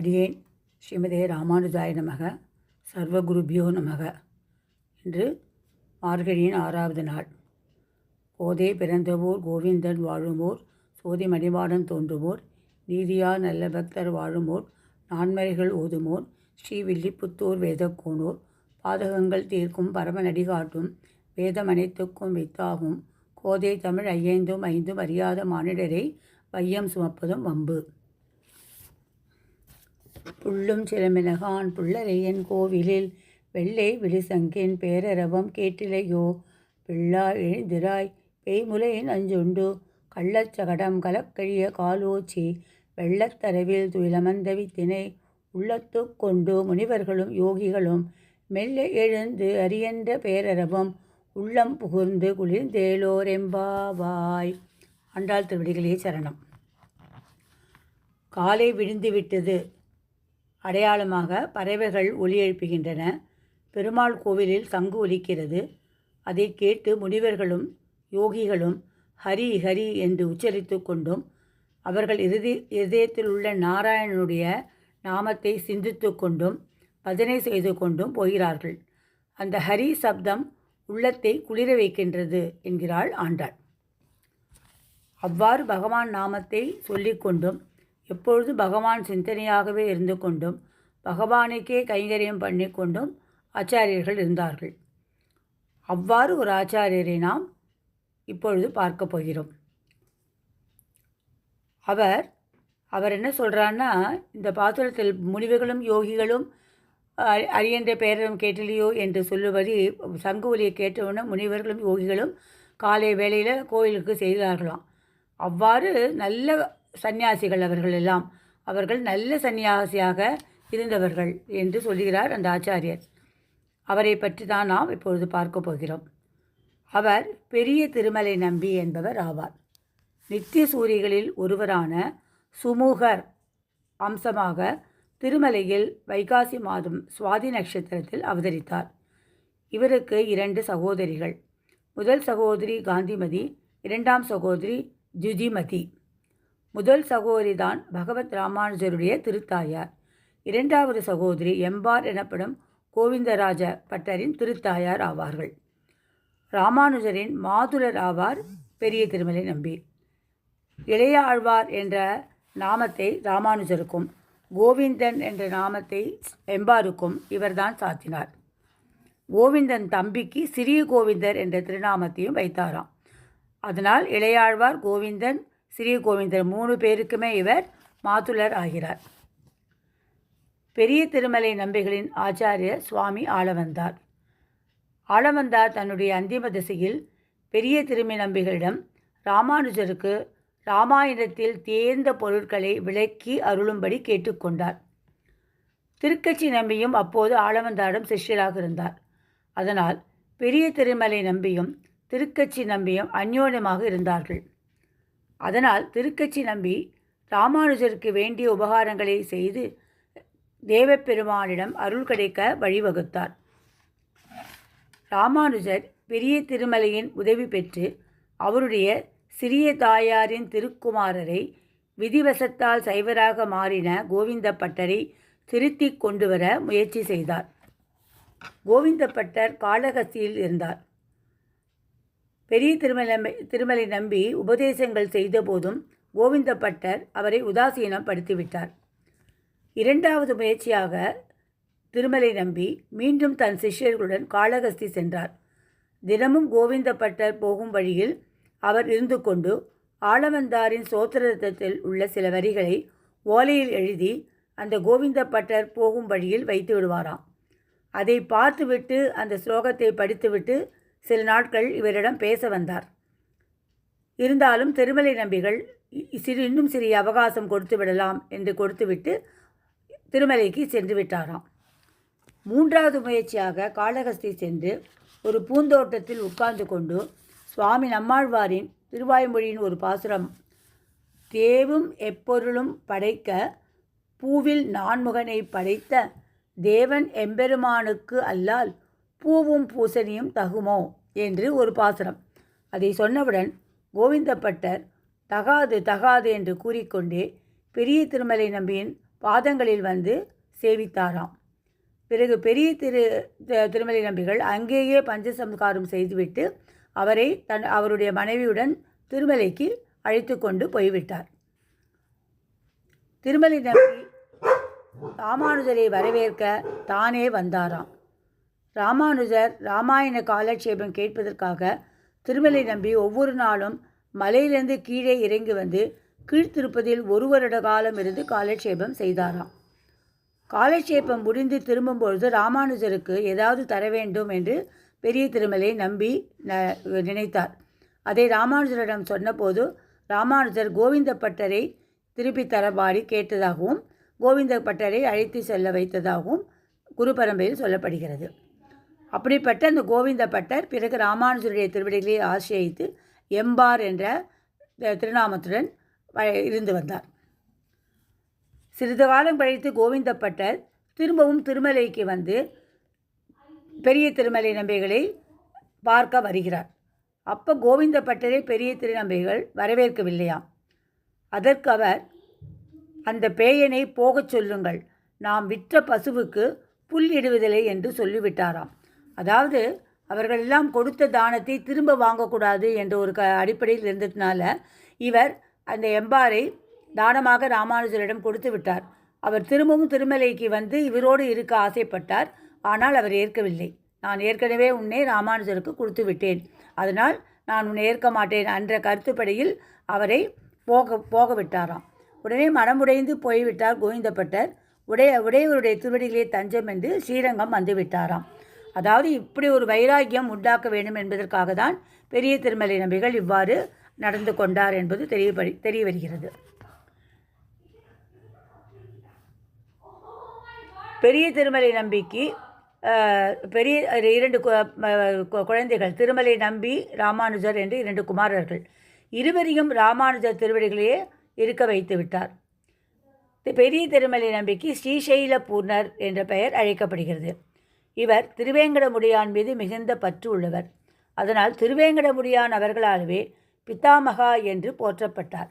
அடியேன் ஸ்ரீமதே ராமானுஜாய நமக சர்வகுருபியோ நமக இன்று மார்கழியின் ஆறாவது நாள். போதே பிறந்தவோர் கோவிந்தன் வாழுமோர் சோதி மணிவாடன் தோன்றுவோர் நீதியார் நல்ல பக்தர் வாழுமோர் நான்மறைகள் ஓதுமோர் ஸ்ரீ வில்லிபுத்தூர் வேதக்கோனூர் பாதகங்கள் தீர்க்கும் பரமநடி காட்டும் வேதம் அனைத்துக்கும் வித்தாகும் கோதை தமிழ் ஐயைந்தும் ஐந்தும் அறியாத மானிடரை வையம் சுமப்பதும் வம்பு. புள்ளும் சிலமினகான் புள்ளரையன் கோவிலில். வெள்ளை விழிசங்கின் பேரரவம் கேட்டிலையோ? பிள்ளா எழுந்திராய் பேய்முலையின் அஞ்சுண்டு கள்ளச்சகடம் கலக்கழிய காலோச்சி. வெள்ளத்தரவில் துயிலமந்தவித்தினை உள்ளத்து கொண்டு முனிவர்களும் யோகிகளும். மெல்ல எழுந்து அரியன்ற பேரரவம். உள்ளம் புகுந்து குளிர்ந்தேலோரெம்பாவாய். ஆண்டாள் திருவடிகளே சரணம். காலை விழுந்துவிட்டது அடையாளமாக பறவைகள் ஒலி எழுப்புகின்றன. பெருமாள் கோவிலில் சங்கு ஒலிக்கிறது. அதை கேட்டு முனிவர்களும் யோகிகளும் ஹரி ஹரி என்று உச்சரித்து கொண்டும் அவர்கள் இறுதி இதயத்தில் உள்ள நாராயணனுடைய நாமத்தை சிந்தித்து கொண்டும் பஜனை செய்து கொண்டும் போகிறார்கள். அந்த ஹரி சப்தம் உள்ளத்தை குளிர வைக்கின்றது என்கிறாள் ஆண்டாள். அவ்வாறு பகவான் நாமத்தை சொல்லிக்கொண்டும் எப்பொழுதும் பகவான் சிந்தனையாகவே இருந்து கொண்டும் பகவானுக்கே கைங்கரியம் பண்ணி கொண்டும் ஆச்சாரியர்கள் இருந்தார்கள். அவ்வாறு ஒரு ஆச்சாரியரை நாம் இப்பொழுது பார்க்க போகிறோம். அவர் அவர் என்ன சொல்கிறான்னா இந்த பாசுரத்தில் முனிவுகளும் யோகிகளும் அ- அரியன்ற கேட்டலையோ என்று சொல்லுவது சங்கு ஒலியை கேட்டவுடனே முனிவர்களும் யோகிகளும் காலை வேளையில் கோயிலுக்கு செய்கிறார்களாம் அவ்வாறு நல்ல சந்நியாசிகள் அவர்கள் எல்லாம். அவர்கள் நல்ல சந்நியாசியாக இருந்தவர்கள் என்று சொல்கிறார் அந்த ஆச்சாரியர். அவரை பற்றி தான் நாம் இப்பொழுது பார்க்க போகிறோம். அவர் பெரிய திருமலை நம்பி என்பவர் ஆவார். நித்திய சூரிகளில் ஒருவரான சுமூகர் அம்சமாக திருமலையில் வைகாசி மாதம் சுவாதி நட்சத்திரத்தில் அவதரித்தார். இவருக்கு இரண்டு சகோதரிகள். முதல் சகோதரி காந்திமதி இரண்டாம் சகோதரி ஜுஜிமதி. முதல் சகோதரி தான் பகவத் ராமானுஜருடைய திருத்தாயார். இரண்டாவது சகோதரி எம்பார் எனப்படும் கோவிந்தராஜ பட்டரின் திருத்தாயார் ஆவார்கள். ராமானுஜரின் மாதுரர் ஆவார் பெரிய திருமலை நம்பி. இளைய ஆழ்வார் என்ற நாமத்தை ராமானுஜருக்கும் கோவிந்தன் என்ற நாமத்தை எம்பாருக்கும் இவர்தான் சாத்தினார். கோவிந்தன் தம்பிக்கு சிறிய கோவிந்தர் என்ற திருநாமத்தையும் வைத்தாராம். அதனால் இளையாழ்வார் கோவிந்தன் சிறிய கோவிந்தர் மூணு பேருக்குமே இவர் மாதுளர் ஆகிறார். பெரிய திருமலை நம்பிகளின் ஆச்சாரிய சுவாமி ஆளவந்தார். ஆளவந்தார் தன்னுடைய அந்திம திசையில் பெரிய திருமி நம்பிகளிடம் ராமானுஜருக்கு ராமாயணத்தில் தேர்ந்த பொருட்களை விளக்கி அருளும்படி கேட்டுக்கொண்டார் திருக்கட்சி நம்பியும் அப்போது ஆளவந்தாரிடம் சிஷ்யராக இருந்தார். அதனால் பெரிய திருமலை நம்பியும் திருக்கட்சி நம்பியும் அந்யோன்யமாக இருந்தார்கள். அதனால் திருக்கட்சி நம்பி ராமானுஜருக்கு வேண்டிய உபகாரங்களை செய்து தேவப்பெருமானிடம் அருள் கிடைக்க வழிவகுத்தார். ராமானுஜர் பெரிய திருமலையின் உதவி பெற்று அவருடைய சிறிய தாயாரின் திருக்குமாரரை விதிவசத்தால் சைவராக மாறின கோவிந்தப்பட்டரை திருத்திக் கொண்டு வர முயற்சி செய்தார். கோவிந்தப்பட்டர் காளகஸ்தியில் இருந்தார். பெரிய திருமலை திருமலை நம்பி உபதேசங்கள் செய்தபோதும் கோவிந்த பட்டர் அவரை உதாசீனப்படுத்திவிட்டார் இரண்டாவது முயற்சியாக திருமலை நம்பி மீண்டும் தன் சிஷ்யர்களுடன் காளகஸ்தி சென்றார். தினமும் கோவிந்த பட்டர் போகும் வழியில் அவர் இருந்து கொண்டு ஆளவந்தாரின் சோத்திரத்தில் உள்ள சில வரிகளை ஓலையில் எழுதி அந்த கோவிந்த பட்டர் போகும் வழியில் வைத்து விடுவாராம். அதை பார்த்துவிட்டு அந்த ஸ்லோகத்தை படித்துவிட்டு சில நாட்கள் இவரிடம் பேச வந்தார். இருந்தாலும் திருமலை நம்பிகள் சிறு இன்னும் சிறிய அவகாசம் கொடுத்து விடலாம் என்று கொடுத்துவிட்டு திருமலைக்கு சென்று விட்டாராம். மூன்றாவது முயற்சியாக காளகஸ்தி சென்று ஒரு பூந்தோட்டத்தில் உட்கார்ந்து கொண்டு சுவாமி நம்மாழ்வாரின் திருவாய்மொழியின் ஒரு பாசுரம் தேவும் எப்பொருளும் படைக்க பூவில் நான்முகனை படைத்த தேவன் எம்பெருமானுக்கு அல்லால் பூவும் பூசணியும் தகுமோ? என்று ஒரு பாசுரம். அதை சொன்னவுடன் கோவிந்தப்பட்டர் தகாது தகாது என்று கூறிக்கொண்டே பெரிய திருமலை நம்பியின் பாதங்களில் வந்து சேவித்தாராம். பிறகு பெரிய திரு த- திருமலை நம்பிகள் அங்கேயே பஞ்சசம்காரம் செய்துவிட்டு அவரை தன் அவருடைய மனைவியுடன் திருமலைக்கு அழைத்து கொண்டு போய்விட்டார். திருமலை நம்பி ராமானுஜரை வரவேற்க தானே வந்தாராம். ராமானுஜர் ராமாயண காலட்சேபம் கேட்பதற்காக திருமலை நம்பி ஒவ்வொரு நாளும் மலையிலிருந்து கீழே இறங்கி வந்து கீழ்த்திருப்பதில் ஒரு வருட காலம் இருந்து காலட்சேபம் செய்தாராம். காலட்சேபம் முடிந்து திரும்பும்பொழுது ராமானுஜருக்கு ஏதாவது தர வேண்டும் என்று பெரிய திருமலை நம்பி ந- நினைத்தார். அதை ராமானுஜரிடம் சொன்னபோது ராமானுஜர் கோவிந்த பட்டரை திருப்பி தரபாடி கேட்டதாகவும் கோவிந்த பட்டரை அழைத்து செல்ல வைத்ததாகவும் குரு பரம்பரையில் சொல்லப்படுகிறது. அப்படிப்பட்ட அந்த கோவிந்த பட்டர் பிறகு ராமானுஜருடைய திருவிடைகளை ஆசிரியத்து எம்பார் என்ற திருநாமத்துடன் வ- இருந்து வந்தார். சிறிது காலம் கழித்து கோவிந்த பட்டர் திரும்பவும் திருமலைக்கு வந்து பெரிய திருமலை நம்பிகளை பார்க்க வருகிறார். அப்போ கோவிந்த பட்டரை பெரிய திருநம்பிகள் வரவேற்கவில்லையாம். அதற்கு அவர் அந்த பேயனை போகச் சொல்லுங்கள் நாம் விற்ற பசுவுக்கு புல் இடுவதில்லை என்று சொல்லிவிட்டாராம். அதாவது அவர்கள் எல்லாம் கொடுத்த தானத்தை திரும்ப வாங்கக்கூடாது என்ற ஒரு க அடிப்படையில் இருந்ததுனால இவர் அந்த எம்பாரை தானமாக ராமானுஜரிடம் கொடுத்து விட்டார். அவர் திரும்பவும் திருமலைக்கு வந்து இவரோடு இருக்க ஆசைப்பட்டார். ஆனால் அவர் ஏற்கவில்லை. நான் ஏற்கனவே உன்னை ராமானுஜருக்கு கொடுத்து விட்டேன். அதனால் நான் உன்னை ஏற்க மாட்டேன் என்ற கருத்துப்படியில் அவரை போக போக விட்டாராம் உடனே மனமுடைந்து போய்விட்டார் கோவிந்தப்பட்டர். உடைய உடையவருடைய திருவடிகளே தஞ்சம் என்று ஸ்ரீரங்கம் வந்து விட்டாராம். அதாவது இப்படி ஒரு வைராக்கியம் உண்டாக்க வேண்டும் என்பதற்காக தான் பெரிய திருமலை நம்பிகள் இவ்வாறு நடந்து கொண்டார் என்பது தெரியப்படி தெரிய வருகிறது பெரிய திருமலை நம்பிக்கு பெரிய இரண்டு கு- குழந்தைகள் திருமலை நம்பி ராமானுஜர் என்று இரண்டு குமாரர்கள். இருவரையும் ராமானுஜர் திருவடிகளையே இருக்க வைத்து விட்டார். தி- பெரிய திருமலை நம்பிக்கு ஸ்ரீசைல பூர்ணர் என்ற பெயர் அழைக்கப்படுகிறது. இவர் திருவேங்கடமுடியான் மீது மிகுந்த பற்று உள்ளவர். அதனால் திருவேங்கடமுடியான் அவர்களாலவே பித்தாமகா என்று போற்றப்பட்டார்.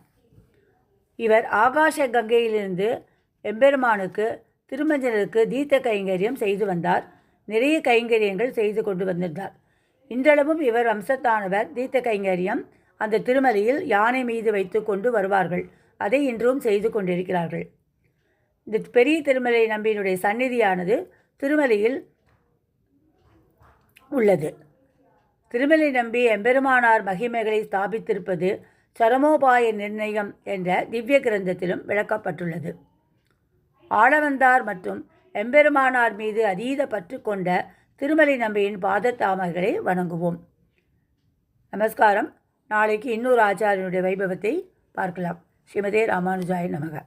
இவர் ஆகாச கங்கையிலிருந்து எம்பெருமானுக்கு திருமஞ்சனருக்கு தீர்த்த கைங்கரியம் செய்து வந்தார். நிறைய கைங்கரியங்கள் செய்து கொண்டு வந்திருந்தார். இன்றளவும் இவர் வம்சத்தானவர். தீர்த்த கைங்கரியம் அந்த திருமலையில் யானை மீது வைத்து கொண்டு வருவார்கள். அதை இன்றும் செய்து கொண்டிருக்கிறார்கள். இந்த பெரிய திருமலை நம்பியினுடைய சந்நிதியானது திருமலையில் உள்ளது. திருமலை நம்பி எம்பெருமானார் மகிமைகளை ஸ்தாபித்திருப்பது சரமோபாய நிர்ணயம் என்ற திவ்ய கிரந்தத்திலும் விளக்கப்பட்டுள்ளது. ஆளவந்தார் மற்றும் எம்பெருமானார் மீது அதீத பற்று கொண்ட திருமலை நம்பியின் பாதத்தாமர்களை வணங்குவோம். நமஸ்காரம். நாளைக்கு இன்னொரு ஆச்சாரியனுடைய வைபவத்தை பார்க்கலாம். ஸ்ரீமதே ராமானுஜாய நமக.